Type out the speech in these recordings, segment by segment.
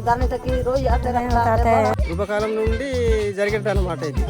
దాని తగ్గి రోజు చేస్తారు పూర్వకాలం నుండి జరిగేది అనమాట ఇది.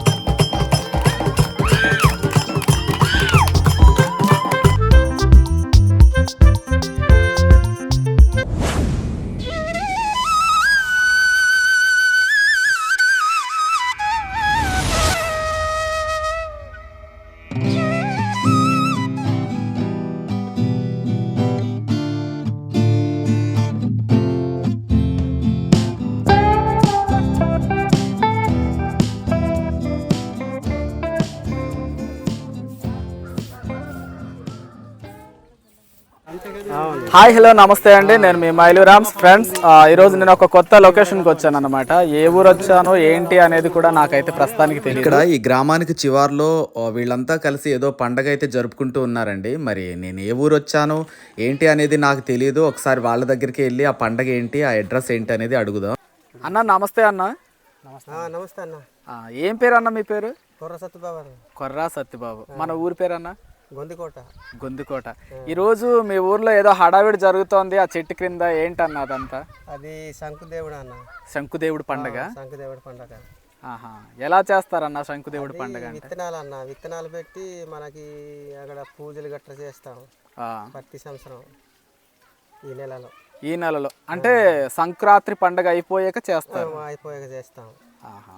హాయ్ హలో నమస్తే అండి. నేను మీ మైలురామ్స్ ఫ్రెండ్స్. ఆ, ఈరోజు నేను ఒక కొత్త లొకేషన్కి వచ్చాను అనమాట ఏ ఊరు వచ్చానో ఏంటి అనేది కూడా నాకైతే ప్రస్తుతానికి తెలియదు ఇక్కడ ఈ గ్రామానికి చివర్లో వీళ్ళంతా కలిసి ఏదో పండగ అయితే జరుపుకుంటూ ఉన్నారండి. మరి నేను ఏ ఊరు వచ్చాను ఏంటి అనేది నాకు తెలియదు ఒకసారి వాళ్ళ దగ్గరికి వెళ్ళి ఆ పండగ ఏంటి ఆ అడ్రస్ ఏంటి అనేది అడుగుదాం. అన్న నమస్తే అన్న. ఆ, నమస్తే అన్న. ఆ, ఏం పేరు అన్న మీ పేరు? కొర్ర సత్యబాబు కొర్రా సత్యబాబు. మన ఊరి పేరు అన్న గొందికోట గొంతుకోట. ఈరోజు మీ ఊర్లో ఏదో హడావిడి జరుగుతోంది ఆ చెట్టు క్రింద ఏంటన్న అదంతా అది శంకుదేవుడు అన్న. శంకుదేవుడు పండగ? శంకుదేవుడు పండగ. ఆహా. ఎలా చేస్తారన్న శంకుదేవుడు పండగ విత్తనాలు అన్న. విత్తనాలు పెట్టి మనకి అక్కడ పూజలు గట్రా చేస్తాం. ప్రతి సంవత్సరం ఈ నెలలో. ఈ నెలలో. అంటే సంక్రాంతి పండగ అయిపోయాక చేస్తారు. అయిపోయాక చేస్తాం. ఆహా.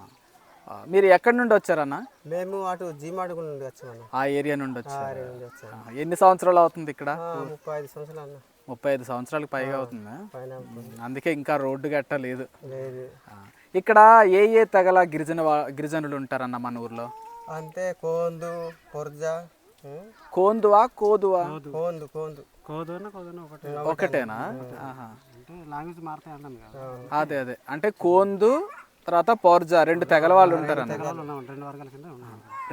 మీరు ఎక్కడి నుండి వచ్చారన్న? మేము అటు జీమాడుగు నుండి వచ్చామన్న. ఆ ఏరియా నుండి వచ్చారు. ఎన్ని సంవత్సరాలు అవుతుంది ఇక్కడ? ముప్పై ఐదు సంవత్సరాలు అన్న. ముప్పై ఐదు సంవత్సరాలకు పైగా అవుతుందా? పైన అందుకే ఇంకా రోడ్డు గట్ట లేదు. ఇక్కడ ఏ ఏ తెగల గిరిజన గిరిజనులు ఉంటారన్న మన ఊర్లో? అంతే కోందు పొర్జ? కోందువా కోదువా? కోందు. కోందు ఒకటేనా? అదే అదే. అంటే కోందు తర్వాత పౌర్జా రెండు తెగల వాళ్ళు ఉంటారన్న.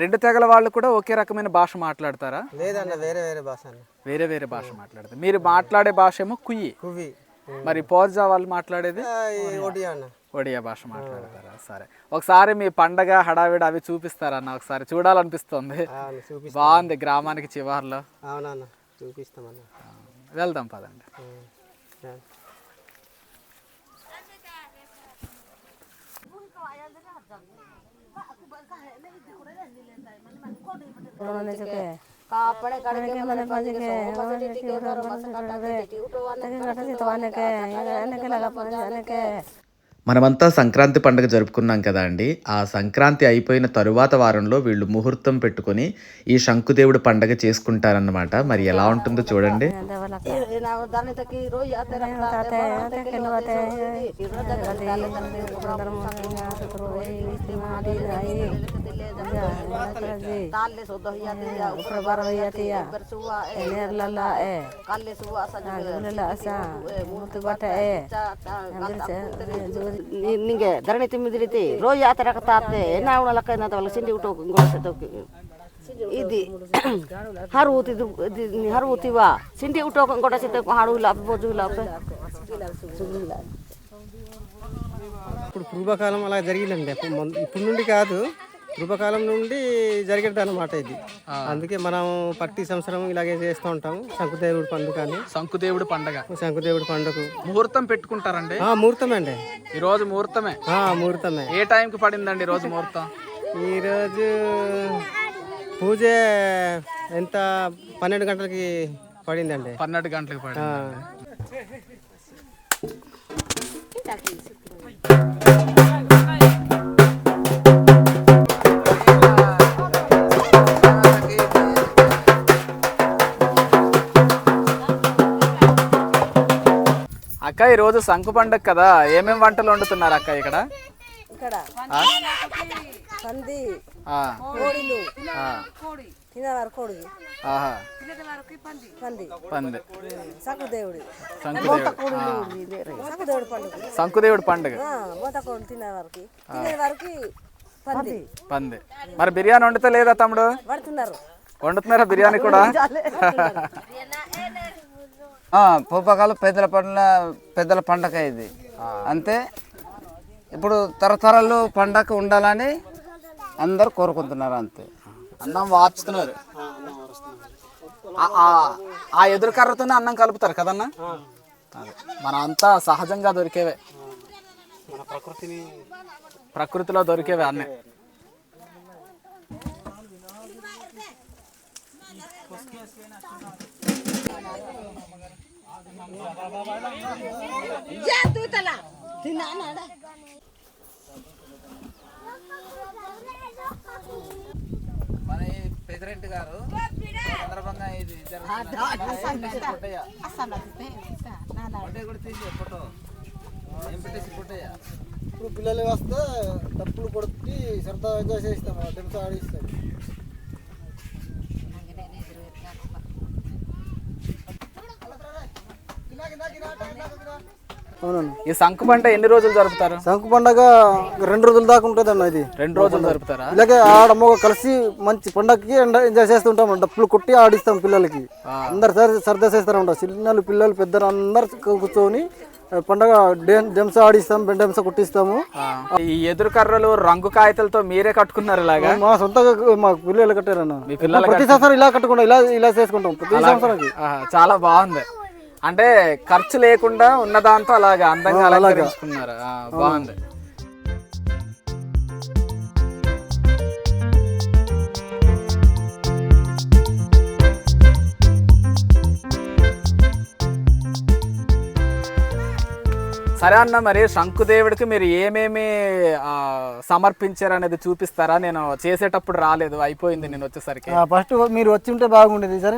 రెండు తెగల వాళ్ళు కూడా ఒకే రకమైన భాష మాట్లాడతారా? లేదన్న వేరే వేరే భాష అన్న వేరే వేరే భాష మాట్లాడతారు. మీరు మాట్లాడే భాష ఏమో కుయ్యి. కువి మరి పౌర్జా వాళ్ళు మాట్లాడేది? ఒడియా అన్న. ఒడియా భాష మాట్లాడతారా? సరే. ఒకసారి మీ పండగ హడావిడి అవి చూపిస్తారన్న ఒకసారి చూడాలనిపిస్తుంది. బాగుంది గ్రామానికి చివర్లో. అవునన్న చూపిస్తామన్న. వెళ్దాం పదండి. उन्होंने जो के के मैंने पाँच के मैंने के टिटी उठवाने के के के लगा पाँच के మనమంతా సంక్రాంతి పండుగ జరుపుకున్నాం కదా అండి. ఆ సంక్రాంతి అయిపోయిన తరువాత వారంలో వీళ్ళు ముహూర్తం పెట్టుకొని ఈ శంకుదేవుడు పండగ చేసుకుంటారన్నమాట. మరి ఎలా ఉంటుందో చూడండి. ನಿಮಗೆ ಧರಣಿ ತುಂಬಿದ್ರೈತಿ ರೋಜ್ ಆ ಥರ ತಾತೆ ಏನ ಅವನ ಲಕ್ಕ ಏನದವಲ್ಲ ಸಿಂಡಿ ಊಟ ಹೋಗಿ ಇದು ಹರು ಊತಿದ್ದು ಹರು ಊತಿವ? ಸಿಂಡಿ ಊಟ ಹೋಗಿ ಕೊಡ ಹಾಡು ಇಲ್ಲ ಬೋಜು ಇಲ್ಲ ఇప్పుడు పూర్వకాలం అలా ಜರಿಗಿಲ್ಲ ఇప్పుడు నుండి ಕಾದು పూర్వకాలం నుండి జరిగేది అనమాట ఇది. అందుకే మనం ప్రతి సంవత్సరం ఇలాగే చేస్తూ ఉంటాం. శంకుదేవుడి పండుగ అని. శంకుదేవుడు పండగ. శంకుదేవుడి పండుగ. ముహూర్తం పెట్టుకుంటారండి? ఆ, ముహూర్తమే అండి ఈ రోజు ముహూర్తమే? ఆ, ముహూర్తమే. ఏ టైంకి పడిందండి ఈ రోజు ముహూర్తం? ఈరోజు పూజ ఎంత? పన్నెండు గంటలకి పడిందండి. పన్నెండు గంటలకు పడింది అక్క ఈ రోజు శంకు పండగ కదా ఏమేం వంటలు వండుతున్నారు అక్క ఇక్కడ? ఇక్కడ? పంది. కోడిలు. తినవారు కోడి. పంది. సకుదేవుడి. పండుగ. మూత కోడి పంది. పంది. మరి బిర్యానీ వండితే లేదా తమ్ముడు? వండుతున్నారా. బిర్యానీ కూడా? పూర్వకాలం పెద్దల పండుగ పెద్దల పండగ ఇది. అంతే. ఇప్పుడు తరతరాలు పండగ ఉండాలని అందరు కోరుకుంటున్నారు అంతే. అన్నం వార్చుతున్నారు. ఆ- ఆ- ఆ ఎదురు కర్రతోనే అన్నం కలుపుతారు కదన్నా. మనం అంతా సహజంగా దొరికేవే. ప్రకృతిని ప్రకృతిలో దొరికేవి అన్నీ. మన ప్రెసిడెంట్ గారు సందర్భంగా ఇది ఇప్పుడు పిల్లలు వస్తే డప్పులు కొడుకు సరదా ఎంజాయ్ చేస్తాం డెంతో ఆడిస్తాం. ఈ సంకు పంట ఎన్ని రోజులు జరుపుతారు? శంకు పండగ రెండు రోజుల దాకా ఉంటుంది అన్న ఇది. రెండు రోజులు జరుపుతారా? ఇలాగే ఆడమ్మగ కలిసి మంచి పండగకి ఎంజాయ్ చేస్తుంటాం డప్పులు కొట్టి ఆడిస్తాం పిల్లలకి. అందరు సర- సరదా చేస్తారు ఉంటాం చిన్నలు పిల్లలు పెద్దలు అందరు కూర్చొని పండగ డే- డెంస ఆడిస్తాం బెండెంస కొట్టిస్తాము. ఈ ఎదురు కర్రలు రంగు కాగితాలతో మీరే కట్టుకున్నారు ఇలాగా? మా సొంతగా మా పిల్లలు కట్టారన్న. ప్రతి సంవత్సరం ఇలా కట్టుకుంటాం ఇలా ఇలా చేసుకుంటాం ప్రతి సంవత్సరానికి. చాలా బాగుంది. అంటే ఖర్చు లేకుండా ఉన్న దాంతో అలాగా అందంగా ఆ, బాగుంది. సరే అన్న మరి శంకుదేవుడికి మీరు ఏమేమి సమర్పించారు అనేది చూపిస్తారా? నేను చేసేటప్పుడు రాలేదు అయిపోయింది నేను వచ్చేసరికి. ఫస్ట్ మీరు వచ్చి ఉంటే బాగుండేది. సరే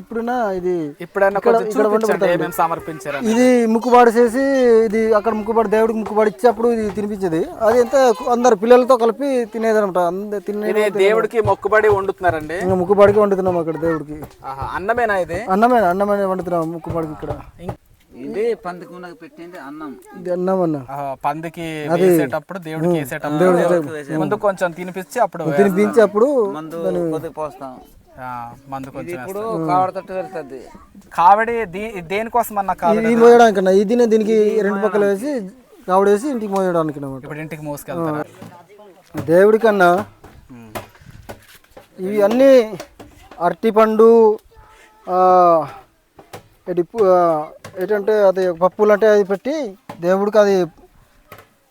ఇప్పుడున్న ఇది ఇప్పుడైనా ఇక్కడ- కొంచెం ఇక్కడ చూపించండి వండుకుంటారు. ఏమేమి సమర్పించారు ఇది ముక్కుబాటు చేసి ఇది అక్కడ ముక్కుబాటు దేవుడికి ముక్కుబాటు ఇచ్చేప్పుడు ఇది తినిపించేది. అది ఎంత అందరు పిల్లలతో కలిపి తినేది అనమాట అందరు తినే దేవుడికి మొక్కుబడి వండుతున్నారండి? ఇంకా ముక్కుబాడికి వండుతున్నాం అక్కడ దేవుడికి. అన్నమేనా ఇది? అన్నమే అన్నమే వండుతున్నాం ముక్కుబాడికి ఇక్కడ. ఇది పందుకున్నకు పెట్టింది అన్నం. ఇది అన్నం అన్న. పందికి వేసేటప్పుడు దేవుడికి వేసేటప్పుడు ముందు కొంచెం తినిపించి అప్పుడు తినిపించి అప్పుడు మందు పోస్తాం. ఆ, మందు కొంచెం ఇప్పుడు కావడతట్టు వెళ్తుంది కావడి దీ- దేనికోసం అన్న కావడి ఇది మోయడానికి అన్న ఇది దీనికి రెండు పక్కల వేసి కావడేసి ఇంటికి మోయడానికి ఇప్పుడు ఇంటికి మోసుకెళ్తారా? దేవుడికి అన్న ఇవి అన్నీ అరటిపండు ఆ, ఎడి పు- ఆ, ఏంటంటే అది పప్పులు అంటే అది పెట్టి దేవుడికి అది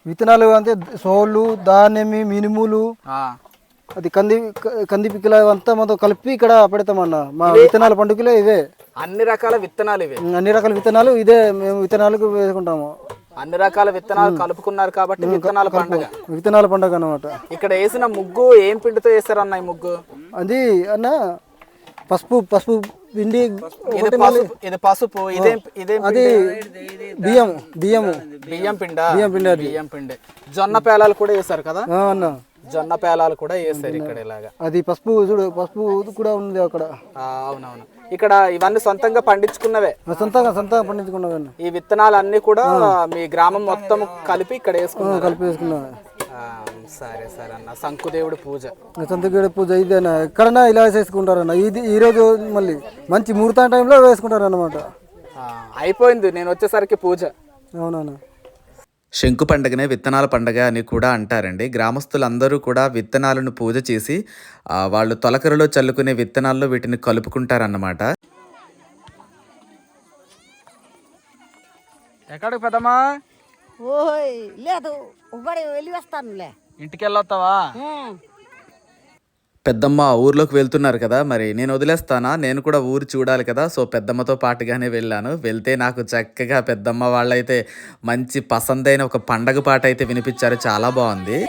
విత్తనాలు అంటే సోళ్ళు ధాన్యమి మినుములు అది కంది కంది పిక్కలు అంతా మొత్తం కలిపి ఇక్కడ పెడతామన్న. మా విత్తనాల పండుగలే ఇవే. అన్ని రకాల విత్తనాలు ఇవి. అన్ని రకాల విత్తనాలు ఇదే మేము విత్తనాలకు వేసుకుంటాము. అన్ని రకాల విత్తనాలు కలుపుకున్నారు కాబట్టి విత్తనాల పండుగ. విత్తనాల పండుగ అన్నమాట. ఇక్కడ వేసిన ముగ్గు ఏం పిండితో వేసారన్న ఈ ముగ్గు? అది అన్న పసుపు పసుపు పిండి ఇది పసుపు ఇది ఇదేం అది బియ్యం బియ్యము బియ్యం పిండ. బియ్యం పిండి బియ్యం పిండి. జొన్న పేలాలు కూడా వేసారు కదా? అన్న. జొన్న పేలాలు కూడా వేసారు ఇక్కడ ఇలాగా. అది పసుపు చూడు పసుపు కూడా ఉంది అక్కడ. అవునవును. ఇక్కడ ఇవన్నీ సొంతంగా పండించుకున్నవే? సొంతంగా సొంతంగా పండించుకున్నాం అన్న. ఈ విత్తనాలు అన్ని కూడా మీ గ్రామం మొత్తం కలిపి ఇక్కడ వేసుకున్నారు? కలిపి వేసుకున్నాం సరే సరే అన్న. శంకుదేవుడి పూజ. సంతగేడ పూజ ఇదేనా? ఎక్కడైనా ఇలా చేసుకుంటారన్న ఇది ఈ రోజు మళ్ళీ మంచి ముహూర్తం టైంలో వేసుకుంటారు అన్నమాట ఆ, అయిపోయింది. నేను వచ్చేసరికి పూజ. అవునన్న. శంకు పండుగనే విత్తనాల పండగ అని కూడా అంటారండి. గ్రామస్తులందరూ కూడా విత్తనాలను పూజ చేసి ఆ, వాళ్ళు తొలకరలో చల్లుకునే విత్తనాల్లో వీటిని కలుపుకుంటారన్నమాట. ఎక్కడికి పెద్దమ్మా? ఓయ్ లేదు ఉబ్బడి వెళ్ళి వస్తానులే ఇంటికి వెళ్ళొస్తావా పెద్దమ్మ ఊర్లోకి వెళ్తున్నారు కదా మరి నేను వదిలేస్తానా? నేను కూడా ఊరు చూడాలి కదా సో పెద్దమ్మతో పాటుగానే వెళ్ళాను. వెళ్తే నాకు చక్కగా పెద్దమ్మ వాళ్ళైతే మంచి పసందైన ఒక పండగ పాట అయితే వినిపించారు. చాలా బాగుంది.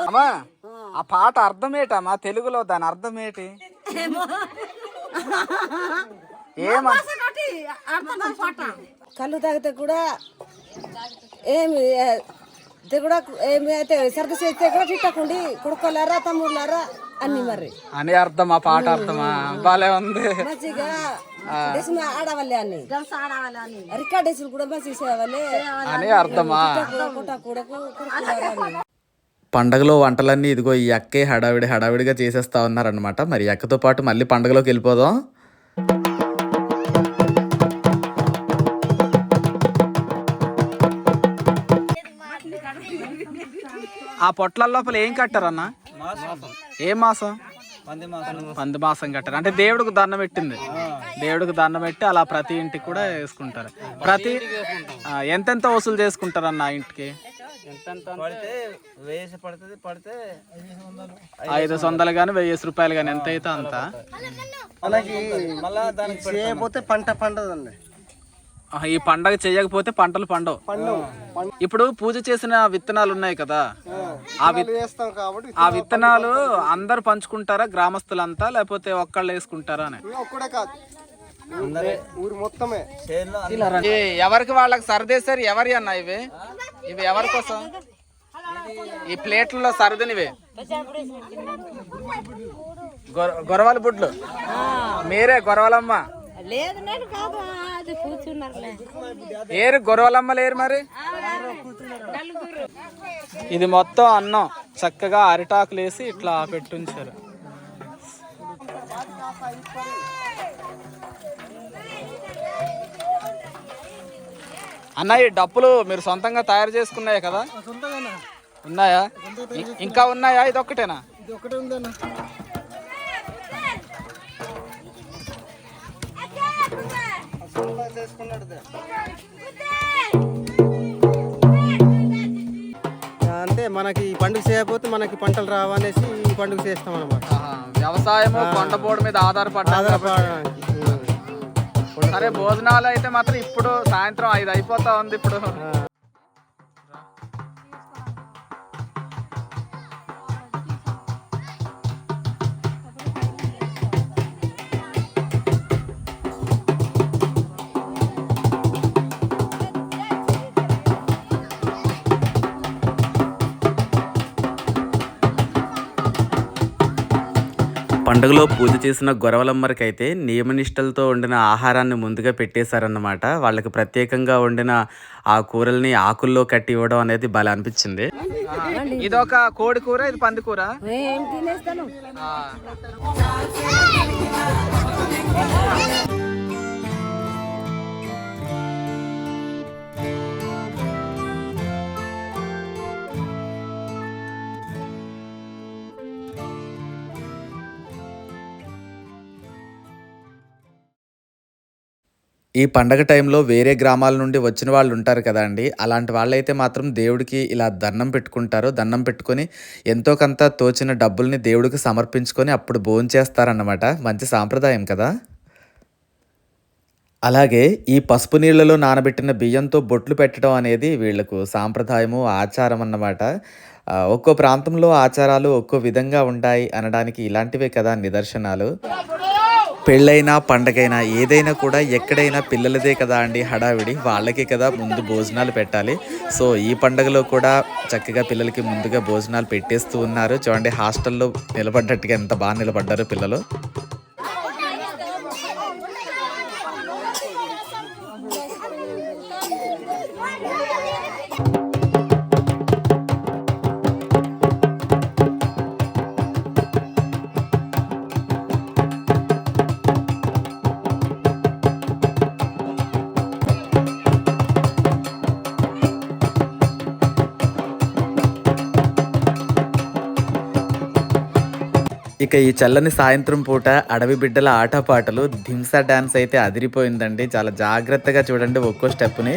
అమ్మా ఆ పాట అర్థం ఏంటమ్మా తెలుగులో దాని అర్థం ఏంటి ఏమ కళ్ళు తాగితే కూడా ఏమి కూడా ఏమి అయితే సర్ది చేస్తే కూడా తిట్టకుండి కొడుకోలేరా తమ్ముళ్ళారా అన్ని మరి. అని అర్థం ఆ పాట అర్థమా? బాలే ఉంది. మంచిగా ఆడవాళ్ళే అన్ని. ఆడవాళ్ళే రికార్డేసులు కూడా మంచి చేసేవాళ్ళే. అని అర్థమా? పండగలో వంటలన్నీ ఇదిగో ఈ అక్కే హడావిడి హడావిడిగా చేసేస్తా ఉన్నారనమాట మరి అక్కతో పాటు మళ్ళీ పండగలోకి వెళ్ళిపోదాం. ఆ పొట్ల లోపల ఏం కట్టారన్న? ఏ మాసం? పంది మాసం పంది మాసం కట్టారు. అంటే దేవుడికి దండం పెట్టింది. దేవుడికి దండం పెట్టి అలా ప్రతి ఇంటికి కూడా వేసుకుంటారు. ప్రతి ఎంతెంత వసూలు చేసుకుంటారు అన్న ఇంటికి? ఐదు వందలు కానీ వెయ్యి రూపాయలు కానీ ఎంత అయితే అంత మనకి మళ్ళా దానికి పంట పండదండి. ఈ పండగ చేయకపోతే పంటలు పండవు. ఇప్పుడు పూజ చేసిన విత్తనాలు ఉన్నాయి కదా. ఆ విత్తనాలు అందరు పంచుకుంటారా గ్రామస్తులంతా లేకపోతే ఒక్కళ్ళు వేసుకుంటారా అని? ఒక్కడే కాదు. ఊరు మొత్తమే. చేనులో ఇవి ఎవరికి వాళ్ళకి సర్దేశారు ఎవరి అన్న ఇవి? ఇవి ఎవరి కోసం? ఈ ప్లేట్లలో సర్దినివి. గొర- గొరవల బుడ్లు. మీరే గొరవలమ్మ. లేదు నేను కాదు అది కూర్చున్నారులే. ఏరు గొరవలమ్మ లేరు మరి? ఇది మొత్తం అన్నం. చక్కగా అరిటాకులు వేసి ఇట్లా పెట్టుంచారు. అన్న ఈ డప్పులు మీరు సొంతంగా తయారు చేసుకున్నాయే కదా? ఉన్నాయా? ఇంకా ఉన్నాయా? ఇది ఒక్కటేనా అంటే మనకి ఈ పండుగ చేయకపోతే మనకి పంటలు రావనేసి ఈ పండుగ చేస్తాం అనమాట ఆహా, వ్యవసాయము కొండపోడు మీద ఆధారపడ్డా సరే భోజనాలు అయితే మాత్రం ఇప్పుడు సాయంత్రం ఐదు అయిపోతా ఉంది ఇప్పుడు. పండుగలో పూజ చేసిన గొరవలమ్మరికి అయితే నియమనిష్టలతో వండిన ఆహారాన్ని ముందుగా పెట్టేశారన్నమాట. వాళ్ళకి ప్రత్యేకంగా వండిన ఆ కూరల్ని ఆకుల్లో కట్టి ఇవ్వడం అనేది భలే అనిపించింది. ఇది ఒక కోడి కూర ఇది పంది కూర? తినేస్తాను? ఈ పండగ టైంలో వేరే గ్రామాల నుండి వచ్చిన వాళ్ళు ఉంటారు కదా అండి. అలాంటి వాళ్ళైతే మాత్రం దేవుడికి ఇలా దండం పెట్టుకుంటారు. దండం పెట్టుకొని ఎంతో కొంత తోచిన డబ్బుల్ని దేవుడికి సమర్పించుకొని అప్పుడు భోంచేస్తారన్నమాట మంచి సాంప్రదాయం కదా? అలాగే ఈ పసుపు నీళ్ళలో నానబెట్టిన బియ్యంతో బొట్లు పెట్టడం అనేది వీళ్ళకు సాంప్రదాయము ఆచారం అన్నమాట. ఒక్కో ప్రాంతంలో ఆచారాలు ఒక్కో విధంగా ఉంటాయి అనడానికి ఇలాంటివే కదా నిదర్శనాలు. పెళ్ళైనా పండగైనా ఏదైనా కూడా ఎక్కడైనా పిల్లలదే కదా అండి హడావిడి. వాళ్ళకే కదా ముందు భోజనాలు పెట్టాలి. సో ఈ పండగలో కూడా చక్కగా పిల్లలకి ముందుగా భోజనాలు పెట్టేస్తూ ఉన్నారు. చూడండి హాస్టల్లో నిలబడ్డట్టుగా ఎంత బాగా నిలబడ్డారు పిల్లలు. ఇక ఈ చల్లని సాయంత్రం పూట అడవి బిడ్డల ఆటపాటలు ధింస డ్యాన్స్ అయితే అదిరిపోయిందండి చాలా జాగ్రత్తగా చూడండి ఒక్కో స్టెప్ని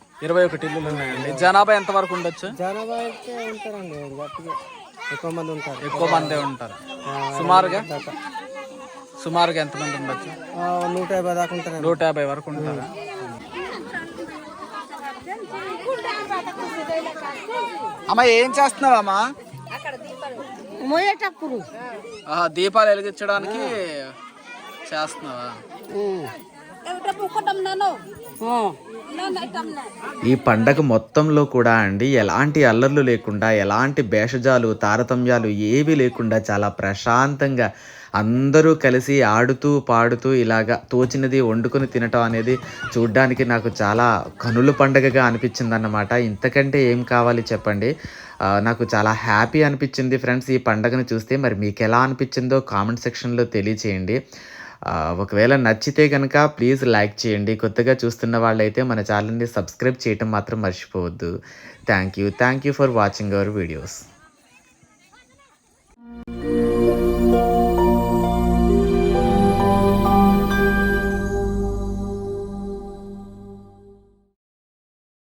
ఇరవై ఒకటి ఇల్లులు ఉన్నాయండి. జనాభా ఎంత వరకు ఉండొచ్చు? జనాభా అయితే ఉంటారండి గట్టిగా ఎక్కువ మంది ఉంటారు. ఎక్కువ మందే ఉంటారు. సుమారుగా? సుమారుగా ఎంతమంది ఉండొచ్చు? నూట యాభై దాకా ఉంటారండి. నూట యాభై వరకు ఉంటారా? అమ్మ ఏం చేస్తున్నావమ్మా మోయేటప్పుడు. దీపాలు వెలిగించడానికి చేస్తున్నావా? ఈ పండగ మొత్తంలో కూడా అండి ఎలాంటి అల్లర్లు లేకుండా ఎలాంటి భేషజాలు తారతమ్యాలు ఏవి లేకుండా చాలా ప్రశాంతంగా అందరూ కలిసి ఆడుతూ పాడుతూ ఇలాగా తోచినది వండుకొని తినటం అనేది చూడ్డానికి నాకు చాలా కనుల పండగగా అనిపించింది అన్నమాట ఇంతకంటే ఏం కావాలి చెప్పండి? నాకు చాలా హ్యాపీ అనిపించింది ఫ్రెండ్స్ ఈ పండగను చూస్తే. మరి మీకు ఎలా అనిపించిందో కామెంట్ సెక్షన్లో తెలియచేయండి. ఒకవేళ నచ్చితే కనుక ప్లీజ్ లైక్ చేయండి. కొత్తగా చూస్తున్న వాళ్ళైతే మన ఛానల్ని సబ్స్క్రైబ్ చేయటం మాత్రం మర్చిపోవద్దు. Thank you thank you for watching our videos